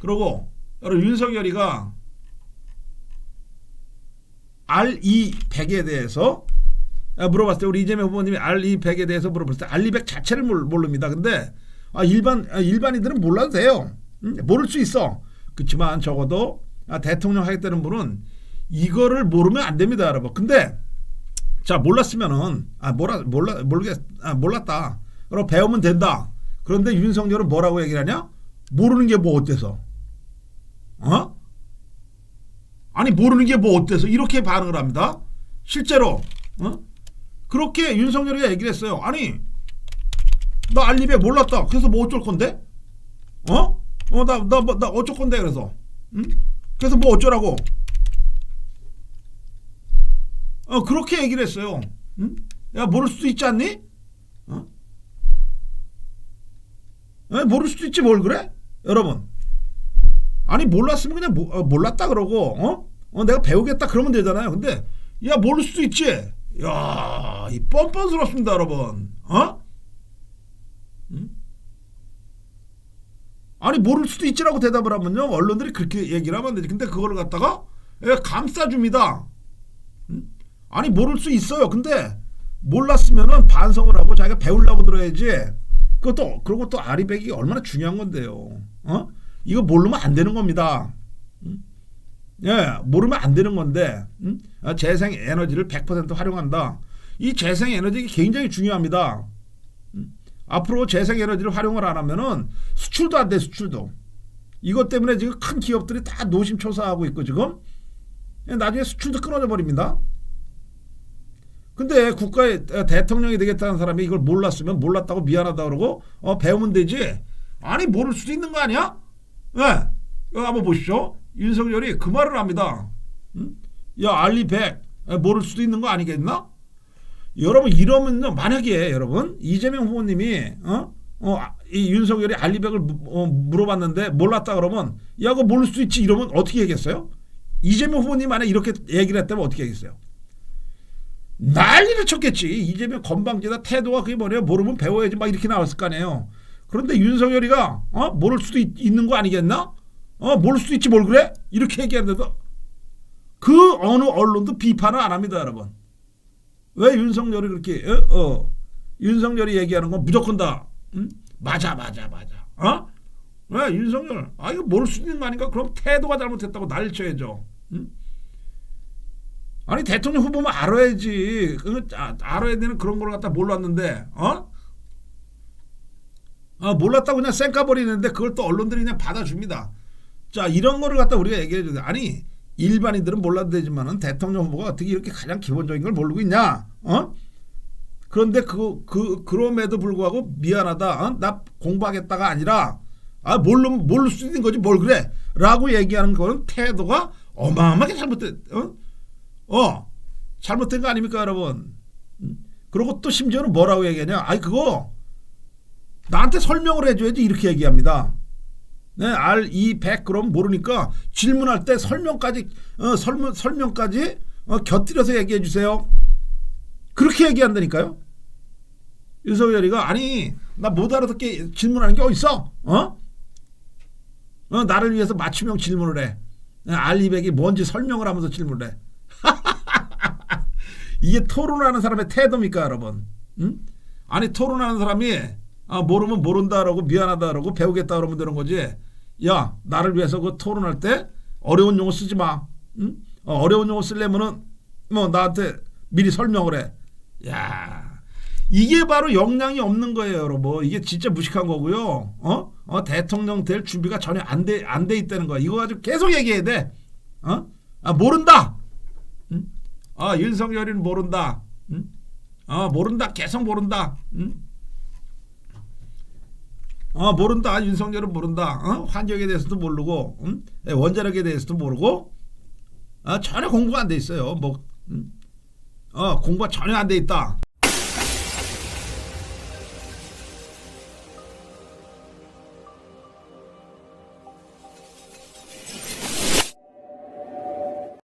그러고 여러분 윤석열이가 RE100에 대해서 아, 물어봤을 때 우리 이재명 후보님이 RE100에 대해서 물어봤을 때 RE100 자체를 몰- 모릅니다. 근데 아, 일반 아, 일반인들은 몰라도 돼요. 음, 모를 수 있어. 그렇지만 적어도 아, 대통령 하겠다는 분은 이거를 모르면 안 됩니다, 여러분. 근데 자 몰랐으면은 아 몰라 몰라 모르겠 아 몰랐다. 그럼 배우면 된다. 그런데 윤석열은 뭐라고 얘기하냐? 모르는 게 뭐 어때서? 어? 아니 모르는 게 뭐 어때서 이렇게 반응을 합니다. 실제로 어? 그렇게 윤석열이 얘기를 했어요. 아니 나 알리베 몰랐다. 그래서 뭐 어쩔 건데? 어? 어나나 나, 뭐- 나 어쩔 건데 그래서 응? 그래서 뭐 어쩌라고? 어 그렇게 얘기를 했어요. 응? 야 모를 수도 있지 않니? 어? 에, 모를 수도 있지 뭘 그래? 여러분 아니 몰랐으면 그냥 모- 어, 몰랐다 그러고 어? 어 내가 배우겠다 그러면 되잖아요. 근데 야 모를 수도 있지. 야 이 뻔뻔스럽습니다, 여러분. 어? 응? 아니 모를 수도 있지라고 대답을 하면요 언론들이 그렇게 얘기를 하면 안 되지. 근데 그거를 갖다가 예, 감싸줍니다. 응? 아니 모를 수 있어요. 근데 몰랐으면은 반성을 하고 자기가 배우려고 들어야지. 그것도 그리고 또 아리백이 얼마나 중요한 건데요. 어? 이거 모르면 안 되는 겁니다. 음? 예, 모르면 안 되는 건데 음? 아, 재생 에너지를 100% 활용한다. 이 재생 에너지 굉장히 중요합니다. 음? 앞으로 재생 에너지를 활용을 안 하면은 수출도 안 돼, 수출도. 이것 때문에 지금 큰 기업들이 다 노심초사하고 있고 지금 예, 나중에 수출도 끊어져 버립니다. 근데 국가의 어, 대통령이 되겠다는 사람이 이걸 몰랐으면 몰랐다고 미안하다 그러고 어, 배우면 되지. 아니 모를 수도 있는 거 아니야? 예. 이거 한번 보십시오. 윤석열이 그 말을 합니다. 응? 야 알리 100 에, 모를 수도 있는 거 아니겠나? 여러분 이러면요 만약에 여러분 이재명 후보님이 어? 어, 아, 이 윤석열이 알리백을 어, 물어봤는데 몰랐다 그러면 야 그거 모를 수도 있지 이러면 어떻게 얘기했어요? 이재명 후보님 만약 이렇게 얘기를 했다면 어떻게 얘기했어요? 난리를 쳤겠지. 이재명 건방지다 태도가 그게 뭐냐 모르면 배워야지 막 이렇게 나왔을 거 아니에요. 그런데 윤석열이가 어 모를 수도 있, 는 거 아니겠나? 어 모를 수도 있지 뭘 그래? 이렇게 얘기하는데도 그 어느 언론도 비판을 안 합니다, 여러분. 왜 윤석열이 그렇게 어, 어 윤석열이 얘기하는 건 무조건 다 응? 맞아 맞아 맞아 어? 왜 윤석열 아 이거 모를 수 있는 거 아닌가? 그럼 태도가 잘못했다고 난리 쳐야죠. 응? 아니 대통령 후보면 알아야지. 그 아, 알아야 되는 그런 걸 갖다 몰랐는데 어? 아, 몰랐다고 그냥 쌩까 버리는데 그걸 또 언론들이 그냥 받아줍니다. 자 이런 거를 갖다 우리가 얘기해 줘야 돼. 아니 일반인들은 몰라도 되지만은 대통령 후보가 어떻게 이렇게 가장 기본적인 걸 모르고 있냐? 어? 그런데 그, 그, 그럼에도 불구하고 미안하다. 어? 나 공부하겠다가 아니라, 아, 모르면, 모를 수 있는 거지, 뭘 그래. 라고 얘기하는 거는 태도가 어마어마하게 잘못된, 어? 어, 잘못된 거 아닙니까, 여러분? 음? 그리고 또 심지어는 뭐라고 얘기하냐? 아이, 그거, 나한테 설명을 해줘야지, 이렇게 얘기합니다. 네, R200 그럼 모르니까 질문할 때 설명까지, 어, 설명, 설명까지, 어, 곁들여서 얘기해 주세요. 그렇게 얘기한다니까요. 윤석열이가 아니 나 못 알아듣게 질문하는 게 어딨어? 어? 어 나를 위해서 맞춤형 질문을 해. 알리백이 뭔지 설명을 하면서 질문을 해. 이게 토론하는 사람의 태도입니까, 여러분? 응? 아니 토론하는 사람이 아, 모르면 모른다라고 미안하다라고 배우겠다 그러면 되는 거지. 야 나를 위해서 그 토론할 때 어려운 용어 쓰지 마. 응? 어, 어려운 용어 쓰려면은 뭐 나한테 미리 설명을 해. 야, 이게 바로 역량이 없는 거예요, 여러분. 이게 진짜 무식한 거고요. 어? 어 대통령 될 준비가 전혀 안돼안돼 있다는 거야. 이거 가지고 계속 얘기해야 돼. 어? 아 모른다. 응? 아 윤석열이는 모른다. 응? 아 모른다. 계속 모른다. 응? 어 모른다. 윤석열은 모른다. 어? 환경에 대해서도 모르고, 응? 예, 원자력에 대해서도 모르고, 아 전혀 공부가 안 돼 있어요. 뭐, 응? 어 공부가 전혀 안 돼 있다.